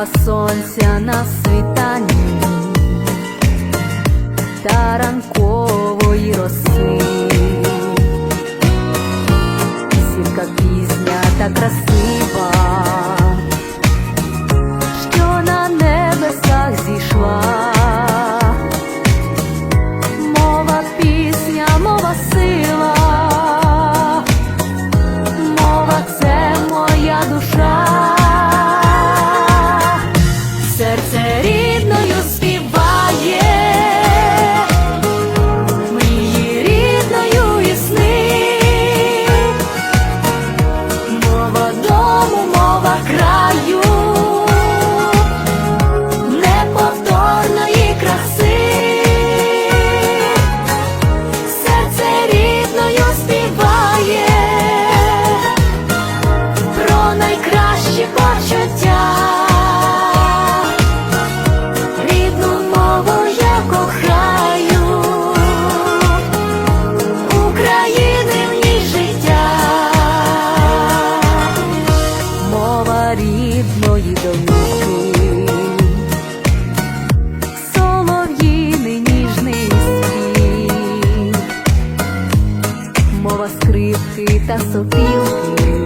Сяйва сонця на світанні та ранкової роси, сітка пізня та краса. слова скрипки та сопілки.